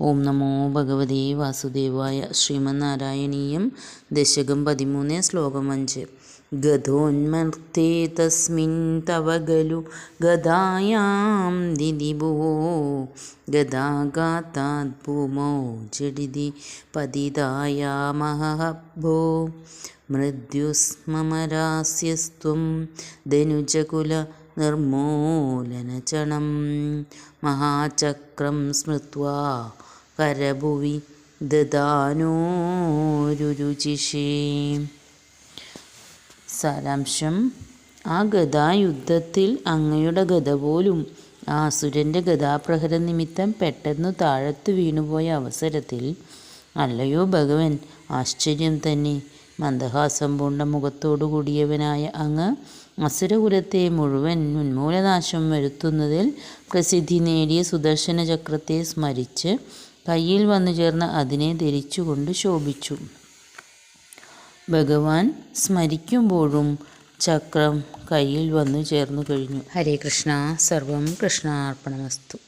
ഓം നമോ ഭഗവതേ വാസുദേവായ ശ്രീമന്നാരായണീയം ദശകം പതിമൂന്ന് ശ്ലോകം അഞ്ച്. ഗതോന്മർത്തേ തസ്മിൻ തവ ഖലു ഗതായാം ദിദിഭോ ഗതാഗാതാത് ഭൂമോ ജഡിതി പതിതായാമഹഭോ മൃദ്യുസ്മമരാസ്യസ്ത്വം ധനുജകുല നിർമൂലനചണം. മഹാചക്രം സ്മൃത്വാ കരഭുവി ദദാനോരുചിഷേ സാരാംശം. ആ ഗതായുദ്ധത്തിൽ അങ്ങയുടെ ഗത പോലും ആ അസുരന്റെ ഗതാപ്രഹര നിമിത്തം പെട്ടെന്ന് താഴത്തു വീണുപോയ അവസരത്തിൽ അല്ലയോ ഭഗവൻ ആശ്ചര്യം തന്നെ. മന്ദഹാസം പൂണ്ട മുഖത്തോടു കൂടിയവനായ അങ്ങ് അസുരകുലത്തെ മുഴുവൻ ഉന്മൂലനാശം വരുത്തുന്നതിൽ പ്രസിദ്ധി നേടിയ സുദർശന ചക്രത്തെ സ്മരിച്ച് കയ്യിൽ വന്നു ചേർന്ന് അതിനെ ധരിച്ചുകൊണ്ട് ശോഭിച്ചു. ഭഗവാൻ സ്മരിക്കുമ്പോഴും ചക്രം കയ്യിൽ വന്നു ചേർന്നു കഴിഞ്ഞു. ഹരേ കൃഷ്ണ. സർവം കൃഷ്ണാർപ്പണമസ്തു.